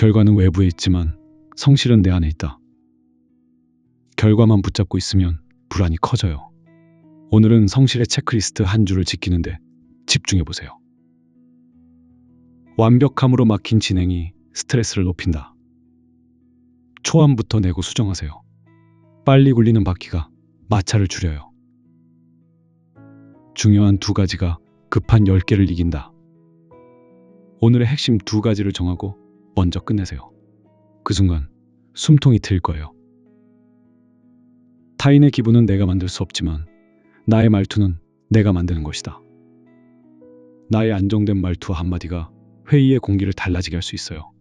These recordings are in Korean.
결과는 외부에 있지만 성실은 내 안에 있다. 결과만 붙잡고 있으면 불안이 커져요. 오늘은 성실의 체크리스트 한 줄을 지키는데 집중해 보세요. 완벽함으로 막힌 진행이 스트레스를 높인다. 초안부터 내고 수정하세요. 빨리 굴리는 바퀴가 마찰을 줄여요. 중요한 두 가지가 급한 10개를 이긴다. 오늘의 핵심 두 가지를 정하고 먼저 끝내세요. 그 순간 숨통이 트일 거예요. 타인의 기분은 내가 만들 수 없지만 나의 말투는 내가 만드는 것이다. 나의 안정된 말투 한마디가 회의의 공기를 달라지게 할 수 있어요.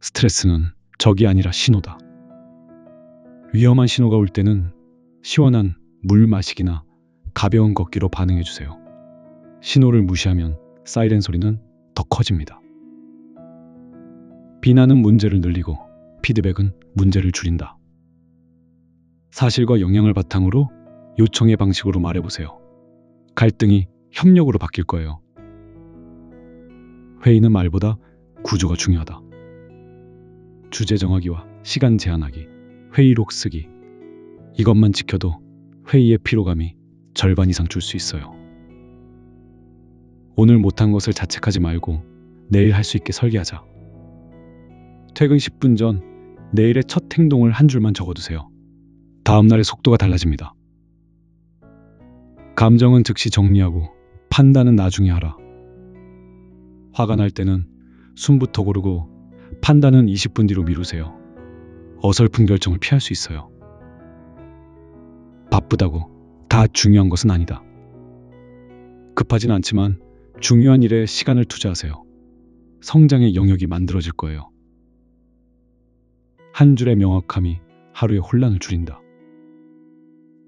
스트레스는 적이 아니라 신호다. 위험한 신호가 올 때는 시원한 물 마시기나 가벼운 걷기로 반응해 주세요. 신호를 무시하면 사이렌 소리는 더 커집니다. 비난은 문제를 늘리고 피드백은 문제를 줄인다. 사실과 영향을 바탕으로 요청의 방식으로 말해보세요. 갈등이 협력으로 바뀔 거예요. 회의는 말보다 구조가 중요하다. 주제 정하기와 시간 제한하기, 회의록 쓰기. 이것만 지켜도 회의의 피로감이 절반 이상 줄 수 있어요. 오늘 못한 것을 자책하지 말고 내일 할 수 있게 설계하자. 퇴근 10분 전 내일의 첫 행동을 한 줄만 적어두세요. 다음 날의 속도가 달라집니다. 감정은 즉시 정리하고 판단은 나중에 하라. 화가 날 때는 숨부터 고르고 판단은 20분 뒤로 미루세요. 어설픈 결정을 피할 수 있어요. 바쁘다고 다 중요한 것은 아니다. 급하진 않지만 중요한 일에 시간을 투자하세요. 성장의 영역이 만들어질 거예요. 한 줄의 명확함이 하루의 혼란을 줄인다.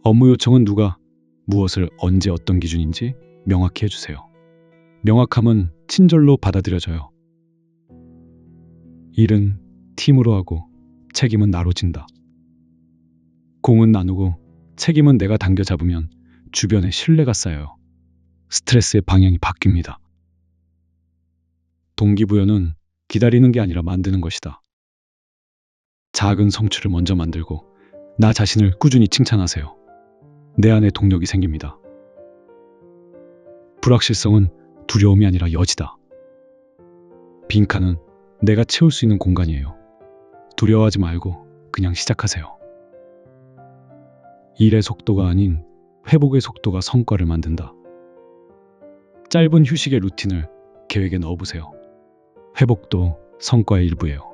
업무 요청은 누가 무엇을 언제 어떤 기준인지 명확히 해주세요. 명확함은 친절로 받아들여져요. 일은 팀으로 하고 책임은 나로 진다. 공은 나누고 책임은 내가 당겨 잡으면 주변에 신뢰가 쌓여요. 스트레스의 방향이 바뀝니다. 동기부여는 기다리는 게 아니라 만드는 것이다. 작은 성취를 먼저 만들고 나 자신을 꾸준히 칭찬하세요. 내 안에 동력이 생깁니다. 불확실성은 두려움이 아니라 여지다. 빈칸은 내가 채울 수 있는 공간이에요. 두려워하지 말고 그냥 시작하세요. 일의 속도가 아닌 회복의 속도가 성과를 만든다. 짧은 휴식의 루틴을 계획에 넣어보세요. 회복도 성과의 일부예요.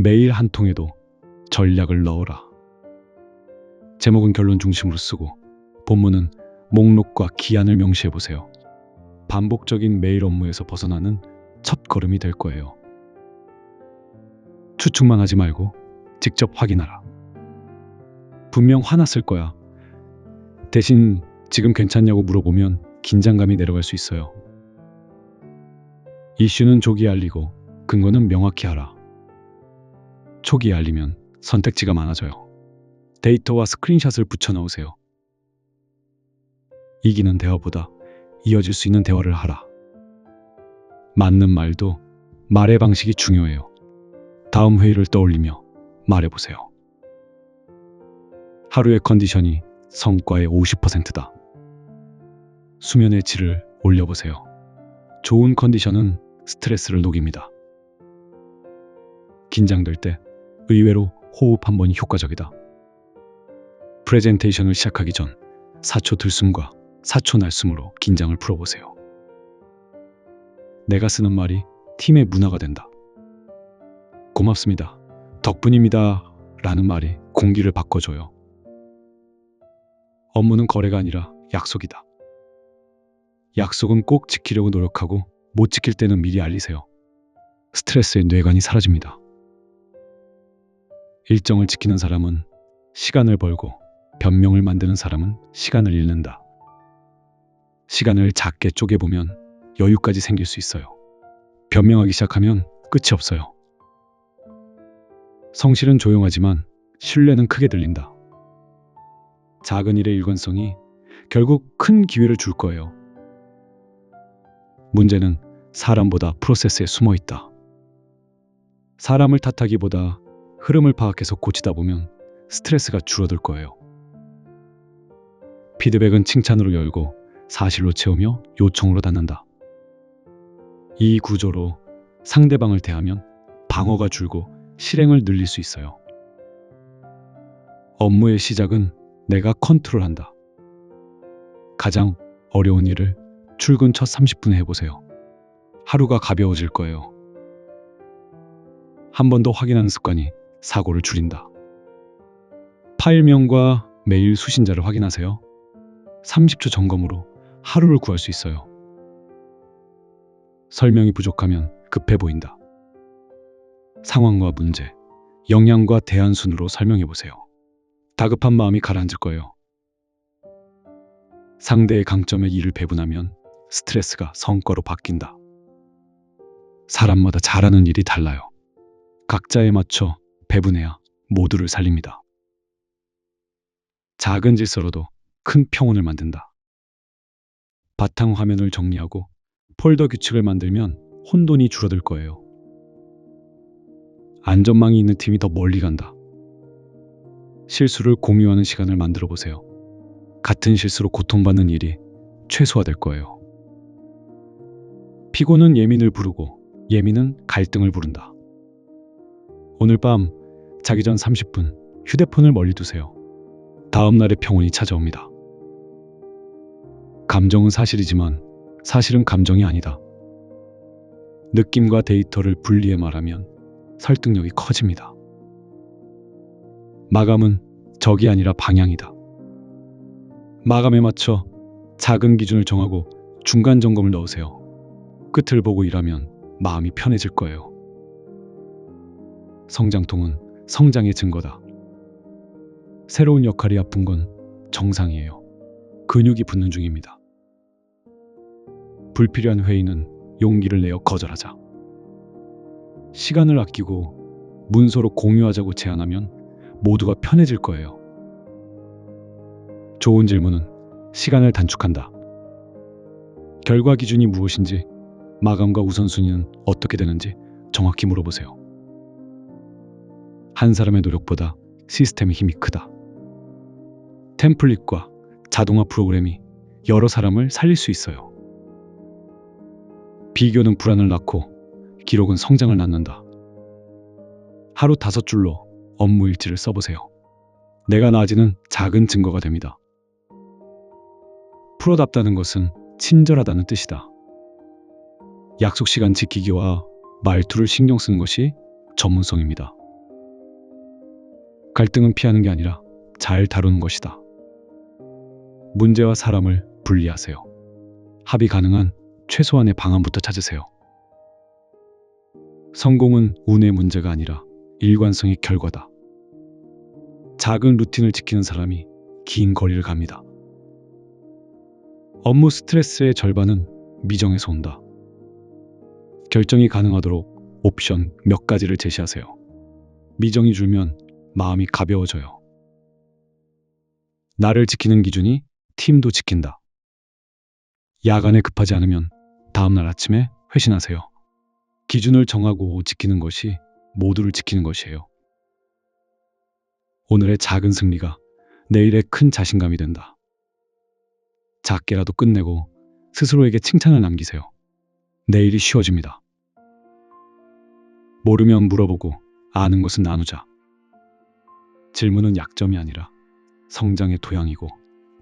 매일 한 통에도 전략을 넣어라. 제목은 결론 중심으로 쓰고 본문은 목록과 기한을 명시해 보세요. 반복적인 매일 업무에서 벗어나는 첫 걸음이 될 거예요. 추측만 하지 말고 직접 확인하라. 분명 화났을 거야. 대신 지금 괜찮냐고 물어보면 긴장감이 내려갈 수 있어요. 이슈는 조기에 알리고 근거는 명확히 하라. 초기에 알리면 선택지가 많아져요. 데이터와 스크린샷을 붙여 넣으세요. 이기는 대화보다 이어질 수 있는 대화를 하라. 맞는 말도 말의 방식이 중요해요. 다음 회의를 떠올리며 말해보세요. 하루의 컨디션이 성과의 50%다. 수면의 질을 올려보세요. 좋은 컨디션은 스트레스를 녹입니다. 긴장될 때 의외로 호흡 한 번이 효과적이다. 프레젠테이션을 시작하기 전 4초 들숨과 4초 날숨으로 긴장을 풀어보세요. 내가 쓰는 말이 팀의 문화가 된다. 고맙습니다. 덕분입니다. 라는 말이 공기를 바꿔줘요. 업무는 거래가 아니라 약속이다. 약속은 꼭 지키려고 노력하고 못 지킬 때는 미리 알리세요. 스트레스의 뇌관이 사라집니다. 일정을 지키는 사람은 시간을 벌고 변명을 만드는 사람은 시간을 잃는다. 시간을 작게 쪼개보면 여유까지 생길 수 있어요. 변명하기 시작하면 끝이 없어요. 성실은 조용하지만 신뢰는 크게 들린다. 작은 일의 일관성이 결국 큰 기회를 줄 거예요. 문제는 사람보다 프로세스에 숨어 있다. 사람을 탓하기보다 흐름을 파악해서 고치다 보면 스트레스가 줄어들 거예요. 피드백은 칭찬으로 열고 사실로 채우며 요청으로 닫는다. 이 구조로 상대방을 대하면 방어가 줄고 실행을 늘릴 수 있어요. 업무의 시작은 내가 컨트롤한다. 가장 어려운 일을 출근 첫 30분에 해보세요. 하루가 가벼워질 거예요. 한 번 더 확인하는 습관이 사고를 줄인다. 파일명과 메일 수신자를 확인하세요. 30초 점검으로 하루를 구할 수 있어요. 설명이 부족하면 급해 보인다. 상황과 문제, 영향과 대안 순으로 설명해 보세요. 다급한 마음이 가라앉을 거예요. 상대의 강점에 이를 배분하면 스트레스가 성과로 바뀐다. 사람마다 잘하는 일이 달라요. 각자에 맞춰 배분해야 모두를 살립니다. 작은 질서로도 큰 평온을 만든다. 바탕 화면을 정리하고 폴더 규칙을 만들면 혼돈이 줄어들 거예요. 안전망이 있는 팀이 더 멀리 간다. 실수를 공유하는 시간을 만들어 보세요. 같은 실수로 고통받는 일이 최소화될 거예요. 피곤은 예민을 부르고 예민은 갈등을 부른다. 오늘 밤 자기 전 30분 휴대폰을 멀리 두세요. 다음 날의 평온이 찾아옵니다. 감정은 사실이지만 사실은 감정이 아니다. 느낌과 데이터를 분리해 말하면 설득력이 커집니다. 마감은 적이 아니라 방향이다. 마감에 맞춰 작은 기준을 정하고 중간 점검을 넣으세요. 끝을 보고 일하면 마음이 편해질 거예요. 성장통은 성장의 증거다. 새로운 역할이 아픈 건 정상이에요. 근육이 붙는 중입니다. 불필요한 회의는 용기를 내어 거절하자. 시간을 아끼고 문서로 공유하자고 제안하면 모두가 편해질 거예요. 좋은 질문은 시간을 단축한다. 결과 기준이 무엇인지, 마감과 우선순위는 어떻게 되는지 정확히 물어보세요. 한 사람의 노력보다 시스템의 힘이 크다. 템플릿과 자동화 프로그램이 여러 사람을 살릴 수 있어요. 비교는 불안을 낳고 기록은 성장을 낳는다. 하루 다섯 줄로 업무 일지를 써보세요. 내가 나아지는 작은 증거가 됩니다. 프로답다는 것은 친절하다는 뜻이다. 약속 시간 지키기와 말투를 신경 쓰는 것이 전문성입니다. 갈등은 피하는 게 아니라 잘 다루는 것이다. 문제와 사람을 분리하세요. 합의 가능한 최소한의 방안부터 찾으세요. 성공은 운의 문제가 아니라 일관성의 결과다. 작은 루틴을 지키는 사람이 긴 거리를 갑니다. 업무 스트레스의 절반은 미정에서 온다. 결정이 가능하도록 옵션 몇 가지를 제시하세요. 미정이 줄면 마음이 가벼워져요. 나를 지키는 기준이 팀도 지킨다. 야간에 급하지 않으면 다음날 아침에 회신하세요. 기준을 정하고 지키는 것이 모두를 지키는 것이에요. 오늘의 작은 승리가 내일의 큰 자신감이 된다. 작게라도 끝내고 스스로에게 칭찬을 남기세요. 내일이 쉬워집니다. 모르면 물어보고 아는 것은 나누자. 질문은 약점이 아니라 성장의 토양이고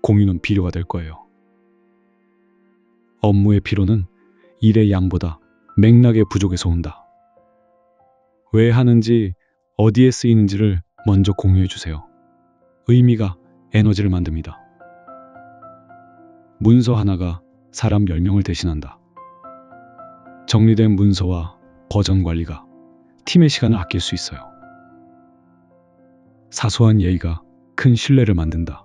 공유는 비료가 될 거예요. 업무의 피로는 일의 양보다 맥락의 부족에서 온다. 왜 하는지, 어디에 쓰이는지를 먼저 공유해 주세요. 의미가 에너지를 만듭니다. 문서 하나가 사람 10명을 대신한다. 정리된 문서와 버전 관리가 팀의 시간을 아낄 수 있어요. 사소한 예의가 큰 신뢰를 만든다.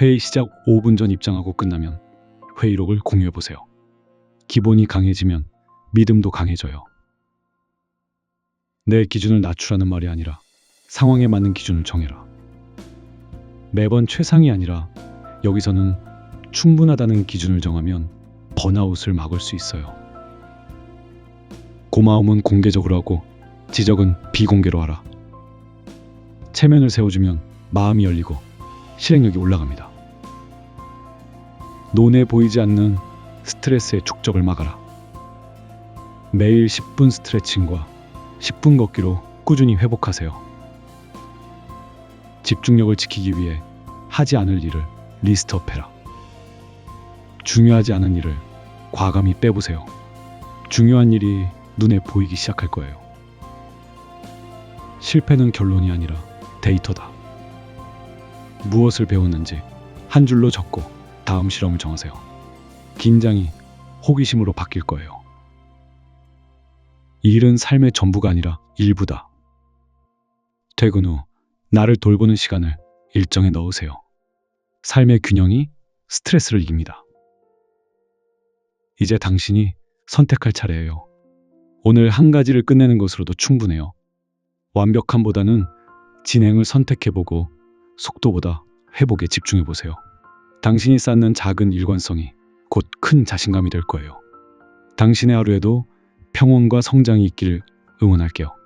회의 시작 5분 전 입장하고 끝나면 회의록을 공유해 보세요. 기본이 강해지면 믿음도 강해져요. 내 기준을 낮추라는 말이 아니라 상황에 맞는 기준을 정해라. 매번 최상이 아니라 여기서는 충분하다는 기준을 정하면 번아웃을 막을 수 있어요. 고마움은 공개적으로 하고 지적은 비공개로 하라. 체면을 세워주면 마음이 열리고 실행력이 올라갑니다. 논에 보이지 않는 스트레스의 축적을 막아라. 매일 10분 스트레칭과 10분 걷기로 꾸준히 회복하세요. 집중력을 지키기 위해 하지 않을 일을 리스트업해라. 중요하지 않은 일을 과감히 빼보세요. 중요한 일이 눈에 보이기 시작할 거예요. 실패는 결론이 아니라 데이터다. 무엇을 배웠는지 한 줄로 적고 다음 실험을 정하세요. 긴장이 호기심으로 바뀔 거예요. 일은 삶의 전부가 아니라 일부다. 퇴근 후 나를 돌보는 시간을 일정에 넣으세요. 삶의 균형이 스트레스를 이깁니다. 이제 당신이 선택할 차례예요. 오늘 한 가지를 끝내는 것으로도 충분해요. 완벽함보다는 진행을 선택해보고 속도보다 회복에 집중해보세요. 당신이 쌓는 작은 일관성이 곧 큰 자신감이 될 거예요. 당신의 하루에도 평온과 성장이 있기를 응원할게요.